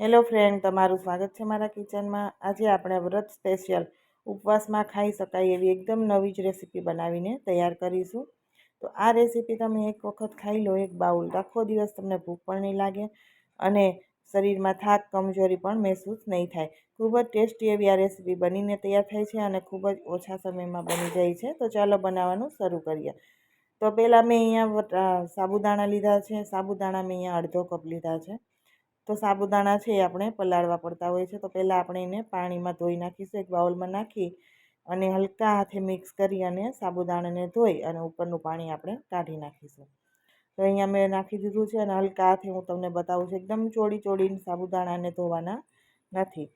Hello friend, તમારું સ્વાગત છે મારા કિચનમાં. આજે આપણે વ્રત સ્પેશિયલ ઉપવાસમાં ખાઈ શકાય એવી એકદમ નવી જ રેસીપી બનાવીને તૈયાર કરીશું. તો આ રેસીપી તમે એક વખત ખાઈ લો, એક બાઉલ આખો દિવસ તમને ભૂખ પણ નહીં લાગે અને શરીરમાં થાક, કમજોરી પણ મહેસૂસ નહીં થાય. ખૂબ જ ટેસ્ટી એવી આ રેસીપી બનીને તૈયાર થાય છે અને ખૂબ જ ઓછા સમયમાં બની જાય છે. તો ચાલો બનાવવાનું શરૂ કરીએ. તો પહેલાં મેં અહીંયા સાબુદાણા લીધા છે. સાબુદાણા મેં અહીંયા અડધો કપ લીધા છે. તો સાબુદાણા છે એ આપણે પલાળવા પડતા હોય છે. તો પહેલાં આપણે એને પાણીમાં ધોઈ નાખીશું, એક બાઉલમાં નાખી અને હલકા હાથે મિક્સ કરી અને સાબુદાણાને ધોઈ અને ઉપરનું પાણી આપણે કાઢી નાખીશું. તો અહીંયા મેં નાખી દીધું છે અને હલકા હાથે હું તમને બતાવું છું, એકદમ ચોડી ચોડીને સાબુદાણાને ધોવાના નથી.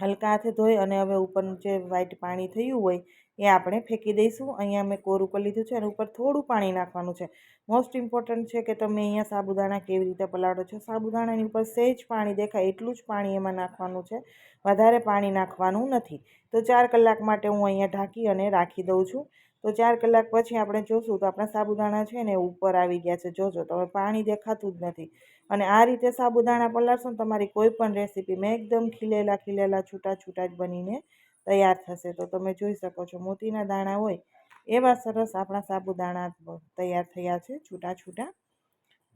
હલકા હાથે ધોઈ અને હવે ઉપરનું જે વ્હાઈટ પાણી થયું હોય, એ આપણે ફેંકી દઈશું. અહીંયા મેં કોર ઉપર લીધું છે અને ઉપર થોડું પાણી નાખવાનું છે. મોસ્ટ ઇમ્પોર્ટન્ટ છે કે તમે અહીંયા સાબુદાણા કેવી રીતે પલાળો છો? સાબુદાણાની ઉપર સહેજ પાણી દેખાય, એટલું જ પાણી એમાં નાખવાનું છે. વધારે પાણી નાખવાનું નથી. તો ચાર કલાક માટે હું અહીંયા ઢાંકી અને રાખી દઉં છું. તો ચાર કલાક પછી આપણે જોશું તો આપણા સાબુદાણા છે ને ઉપર આવી ગયા છે. જોજો તમે પાણી દેખાતું જ નથી. અને આ રીતે સાબુદાણા પલાળશો ને તમારી કોઈ પણ રેસીપીમાં એકદમ ખીલેલા ખીલેલા છૂટા છૂટા જ બનીને તૈયાર થશે. તો તમે જોઈ શકો છો મોતીના દાણા હોય એવા સરસ આપણા સાબુદાણા તૈયાર થયા છે છૂટા છૂટા.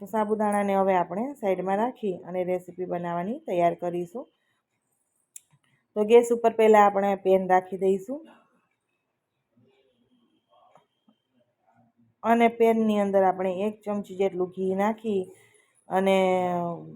તો સાબુદાણાને હવે આપણે સાઈડમાં રાખી અને રેસીપી બનાવવાની તૈયાર કરીશું. તો ગેસ ઉપર પહેલાં આપણે પેન રાખી દઈશું. અને પેનની અંદર આપણે એક ચમચી જેટલું ઘી નાખી અને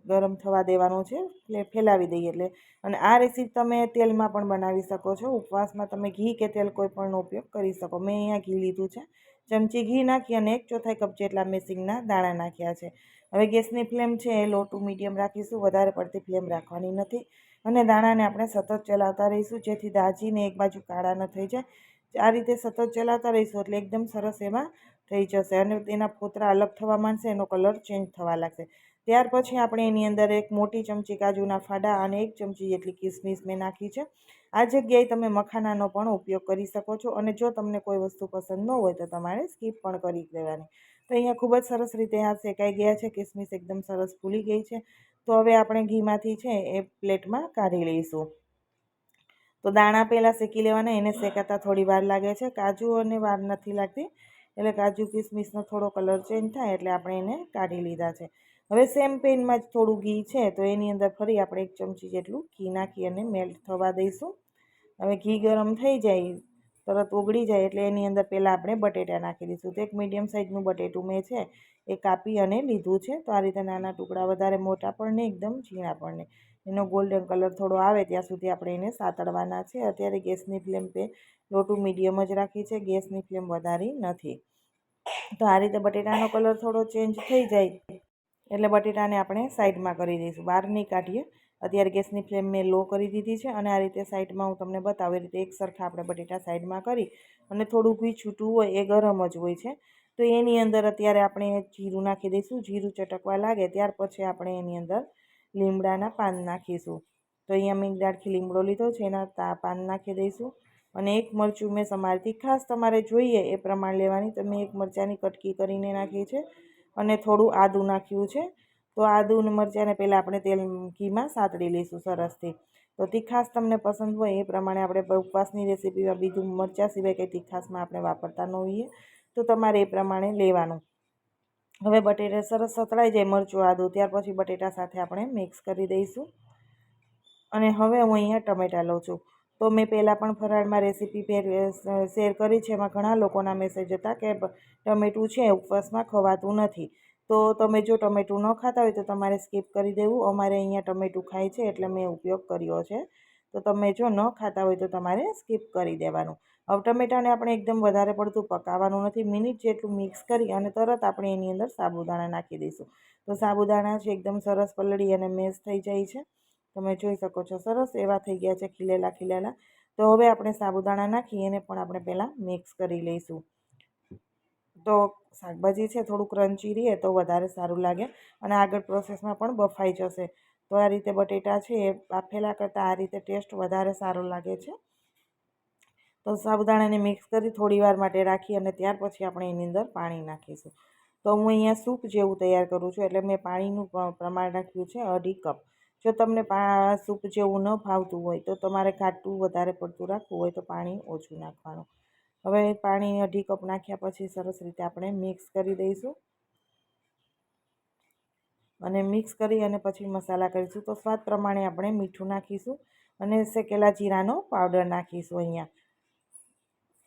ગરમ થવા દેવાનું છે, એટલે ફેલાવી દઈએ એટલે. અને આ રેસીપી તમે તેલમાં પણ બનાવી શકો છો. ઉપવાસમાં તમે ઘી કે તેલ કોઈ પણનો ઉપયોગ કરી શકો. મેં અહીંયા ઘી લીધું છે. ચમચી ઘી નાખી અને એક ચોથાઈ કપ જેટલા મેસિંગના દાણા નાખ્યા છે. હવે ગેસની ફ્લેમ છે એ લો ટુ મીડિયમ રાખીશું. વધારે પડતી ફ્લેમ રાખવાની નથી. અને દાણાને આપણે સતત ચલાવતા રહીશું, જેથી દાજીને એક બાજુ કાળા ન થઈ જાય. આ રીતે સતત ચલાવતા રહીશું એટલે એકદમ સરસ એમાં થઈ જશે અને તેના ફોતરા અલગ થવા માંડશે, એનો કલર ચેન્જ થવા લાગશે. ત્યાર પછી આપણે એની અંદર એક મોટી ચમચી કાજુના ફાડા અને એક ચમચી જેટલી કિસમિસ મેં નાખી છે. આ જગ્યાએ તમે મખાનાનો પણ ઉપયોગ કરી શકો છો અને જો તમને કોઈ વસ્તુ પસંદ ન હોય તો તમારે સ્કીપ પણ કરી દેવાની. તો અહીંયા ખૂબ જ સરસ રીતે આ શેકાઈ ગયા છે, કિસમિસ એકદમ સરસ ફૂલી ગઈ છે. તો હવે આપણે ઘીમાંથી છે એ પ્લેટમાં કાઢી લઈશું. તો દાણા પહેલાં શેકી લેવાના, એને શેકાતા થોડી વાર લાગે છે. કાજુ અને વાર નથી લાગતી. એટલે કાજુ કિસમિસનો થોડો કલર ચેન્જ થાય એટલે આપણે એને કાઢી લીધા છે. હવે સેમ પેનમાં જ થોડું ઘી છે તો એની અંદર ફરી આપણે એક ચમચી જેટલું ઘી નાખી અને મેલ્ટ થવા દઈશું. હવે ઘી ગરમ થઈ જાય, તરત ઓગળી જાય એટલે એની અંદર પહેલાં આપણે બટેટા નાખી દઈશું. તો એક મીડિયમ સાઇઝનું બટેટું મેં છે એ કાપી અને લીધું છે. તો આ રીતે નાના ટુકડા વધારે મોટા પણ નહીં, એકદમ ઝીણા પણ નહીં. એનો ગોલ્ડન કલર થોડો આવે ત્યાં સુધી આપણે એને સાતળવાના છે. અત્યારે ગેસની ફ્લેમ પે લો ટુ મીડિયમ જ રાખી છે, ગેસની ફ્લેમ વધારી નથી. તો આ રીતે બટેટાનો કલર થોડો ચેન્જ થઈ જાય એટલે બટેટાને આપણે સાઈડમાં કરી દઈશું. બહાર નહીં કાઢીએ. અત્યારે ગેસની ફ્લેમ મેં લો કરી દીધી છે અને આ રીતે સાઈડમાં હું તમને બતાવું. એ રીતે એક સરખા આપણે બટેટા સાઈડમાં કરી અને થોડું ઘી છૂટું હોય એ ગરમ જ હોય છે. તો એની અંદર અત્યારે આપણે જીરું નાખી દઈશું. જીરું ચટકવા લાગે ત્યાર પછી આપણે એની અંદર લીમડાના પાન નાખીશું. તો અહીંયા મેં દાળખી લીમડો લીધો છે, એના પાન નાખી દઈશું. અને એક મરચું મેં સમારથી ખાસ તમારે જોઈએ એ પ્રમાણે લેવાની. તો મેં એક મરચાંની કટકી કરીને નાખી છે અને થોડું આદું નાખ્યું છે. તો આદું અને મરચાંને પહેલાં આપણે તેલ ઘીમાં સાતડી લઈશું સરસથી. તો તીખાસ તમને પસંદ હોય એ પ્રમાણે આપણે ઉપવાસની રેસીપીમાં બીજું મરચાં સિવાય કંઈ તીખાસમાં આપણે વાપરતા ન હોઈએ. તો તમારે એ પ્રમાણે લેવાનું. હવે બટેટા સરસ સતળાઈ જાય મરચું આદું, ત્યાર પછી બટેટા સાથે આપણે મિક્સ કરી દઈશું. અને હવે હું અહીંયા ટમેટા લઉં છું. તો મેં પહેલાં પણ ફરાળમાં રેસીપી શેર કરી છે. એમાં ઘણા લોકોના મેસેજ હતા કે ટમેટું છે, ઉપવાસમાં ખવાતું નથી. તો તમે જો ટમેટું ન ખાતા હોય તો તમારે સ્કીપ કરી દેવું. અમારે અહીંયા ટમેટું ખાય છે એટલે મેં ઉપયોગ કર્યો છે. તો તમે જો ન ખાતા હોય તો તમારે સ્કીપ કરી દેવાનું. હવે ટમેટાને આપણે એકદમ વધારે પડતું પકાવવાનું નથી. મિનિટ જેટલું મિક્સ કરી અને તરત આપણે એની અંદર સાબુદાણા નાખી દઈશું. તો સાબુદાણા છે એકદમ સરસ પલળી અને મેશ થઈ જાય છે. તમે જોઈ શકો છો સરસ એવા થઈ ગયા છે ખીલેલા ખીલેલા. તો હવે આપણે સાબુદાણા નાખી એને પણ આપણે પહેલાં મિક્સ કરી લઈશું. તો શાકભાજી છે થોડું ક્રન્ચી રહે તો વધારે સારું લાગે અને આગળ પ્રોસેસમાં પણ બફાઈ જશે. તો આ રીતે બટેટા છે એ બાફેલા કરતાં આ રીતે ટેસ્ટ વધારે સારો લાગે છે. તો સાબુદાણાને મિક્સ કરી થોડી વાર માટે રાખી અને ત્યાર પછી આપણે એની અંદર પાણી નાખીશું. તો હું અહીંયા સૂપ જેવું તૈયાર કરું છું એટલે મેં પાણીનું પ્રમાણ રાખ્યું છે અઢી કપ. જો તમને સૂપ જેવું ન ભાવતું હોય તો તમારે ઘાટું વધારે પડતું રાખવું હોય તો પાણી ઓછું નાખવાનું. હવે પાણી અઢી કપ નાખ્યા પછી સરસ રીતે આપણે મિક્સ કરી દઈશું. અને મિક્સ કરી અને પછી મસાલા કરીશું. તો સ્વાદ પ્રમાણે આપણે મીઠું નાખીશું અને શેકેલા જીરાનો પાવડર નાખીશું અહીંયા.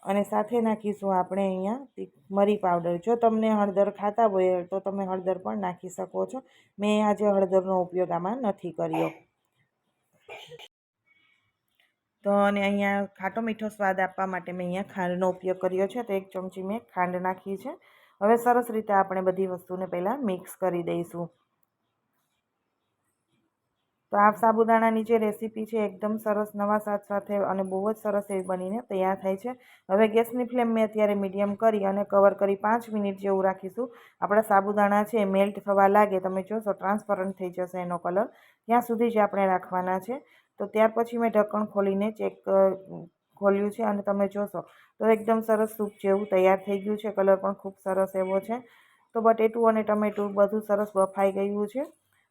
અને સાથે નાખીશું આપણે અહીંયા મરી પાવડર જો તમને હળદર ખાતા હોય તો તમે હળદર પણ નાખી શકો છો. મેં આજે હળદરનો ઉપયોગ આમાં નથી કર્યો. તો અને અહીંયા ખાટો મીઠો સ્વાદ આપવા માટે મેં અહીંયા ખાંડનો ઉપયોગ કર્યો છે. તો એક ચમચી મેં ખાંડ નાખી છે. હવે સરસ રીતે આપણે બધી વસ્તુને પહેલાં મિક્સ કરી દઈશું. તો આ સાબુદાણાની જે રેસીપી છે, એકદમ સરસ નવા સ્વાદ સાથે અને બહુ જ સરસ એવી બનીને તૈયાર થાય છે. હવે ગેસની ફ્લેમ મેં અત્યારે મીડિયમ કરી અને કવર કરી પાંચ મિનિટ જેવું રાખીશું. આપણા સાબુદાણા છે, મેલ્ટ થવા લાગે, તમે જોશો ટ્રાન્સપરન્ટ થઈ જશે એનો કલર. ત્યાં સુધી જ આપણે રાખવાના છે. તો ત્યાર પછી મેં ઢક્કણ ખોલીને ચેક ખોલ્યું છે અને તમે જોશો તો એકદમ સરસ સૂપ જેવું તૈયાર થઈ ગયું છે. કલર પણ ખૂબ સરસ એવો છે. તો બટેટું અને ટમેટું બધું સરસ બફાઈ ગયું છે.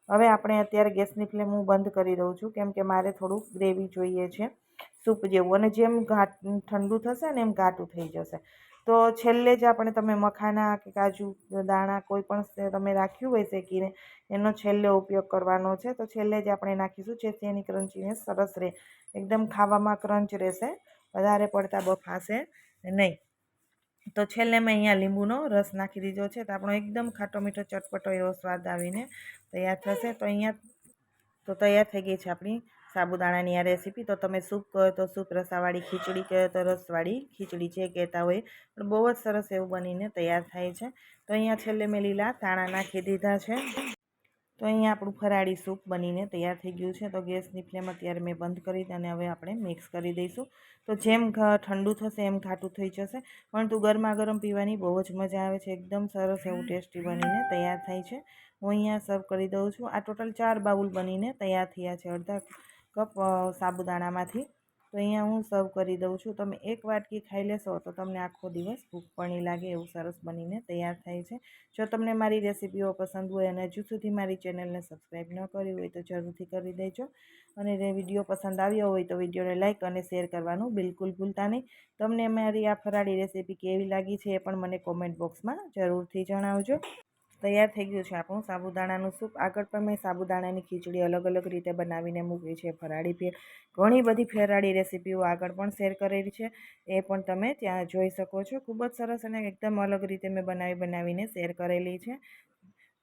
હવે આપણે અત્યારે ગેસની ફ્લેમ હું બંધ કરી દઉં છું, કેમ કે મારે થોડું ગ્રેવી જોઈએ છે, સૂપ જેવું, અને જેમ ઘાટ, ઠંડુ થશે ને એમ ઘાટું થઈ જશે. તો છેલ્લે જ આપણે તમે મખાના કે કાજુ, દાણા કોઈ પણ તમે રાખ્યું હોય શેકીને, એનો છેલ્લે ઉપયોગ કરવાનો છે. તો છેલ્લે જ આપણે નાખીશું, જેથી એની ક્રંચીને સરસ રહે. એકદમ ખાવામાં ક્રંચ રહેશે, વધારે પડતા બફાશે નહીં. તો છેલ્લે મેં અહીંયા લીંબુનો રસ નાખી દીધો છે. તો આપણો એકદમ ખાટો મીઠો ચટપટો એવો સ્વાદ આવીને તૈયાર થશે. તો અહીંયા તો તૈયાર થઈ ગઈ છે આપણી સાબુદાણાની આ રેસીપી. તો તમે સૂપ કહો તો સૂપ, રસાવાળી ખીચડી કહો તો રસવાળી ખીચડી જે કહેતા હોય. પણ બહુ જ સરસ એવું બનીને તૈયાર થાય છે. તો અહીંયા છેલ્લે મેં લીલા ધાણા નાખી દીધા છે. તો અહીંયા આપણું ફરાળી સૂપ બનીને તૈયાર થઈ ગયું છે. તો ગેસની ફ્લેમ અત્યારે મેં બંધ કરી અને હવે આપણે મિક્સ કરી દઈશું. તો જેમ ઠંડુ થશે એમ ઘાટું થઈ જશે. પરંતુ ગરમા ગરમ પીવાની બહુ જ મજા આવે છે. એકદમ સરસ એવું ટેસ્ટી બનીને તૈયાર થાય છે. હું અહીંયા સર્વ કરી દઉં છું. આ ટોટલ ચાર બાઉલ બનીને તૈયાર થયા છે અડધા કપ સાબુદાણામાંથી. તો અહીંયા હું સર્વ કરી દઉં છું. તમે એક વાટકી ખાઈ લેશો તો તમને આખો દિવસ ભૂખ પણ લાગે એવું સરસ બનીને તૈયાર થાય છે. જો તમને મારી રેસીપીઓ પસંદ હોય અને હજુ સુધી મારી ચેનલને સબસ્ક્રાઈબ ન કરી હોય તો જરૂરથી કરી દેજો. અને વીડિયો પસંદ આવ્યો હોય તો વિડીયોને લાઇક અને શેર કરવાનું બિલકુલ ભૂલતા નહીં. તમને મારી આ ફરાળી રેસીપી કેવી લાગી છે એ પણ મને કોમેન્ટ બોક્સમાં જરૂરથી જણાવજો. તૈયાર થઈ ગયું છે. આપણું સાબુદાણાનું સૂપ આગળ પણ મેં સાબુદાણાની ખીચડી અલગ અલગ રીતે બનાવીને મૂકી છે. ફરાળી ફેર ઘણી બધી ફેરાળી રેસીપીઓ આગળ પણ શેર કરેલી છે. એ પણ તમે ત્યાં જોઈ શકો છો. ખૂબ જ સરસ અને એકદમ અલગ રીતે મેં બનાવી બનાવીને શેર કરેલી છે.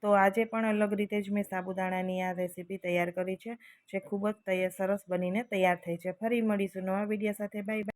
તો આજે પણ અલગ રીતે જ મેં સાબુદાણાની આ રેસીપી તૈયાર કરી છે, જે ખૂબ જ સરસ બનીને તૈયાર થઈ છે. ફરી મળીશું નવા વીડિયો સાથે. બાય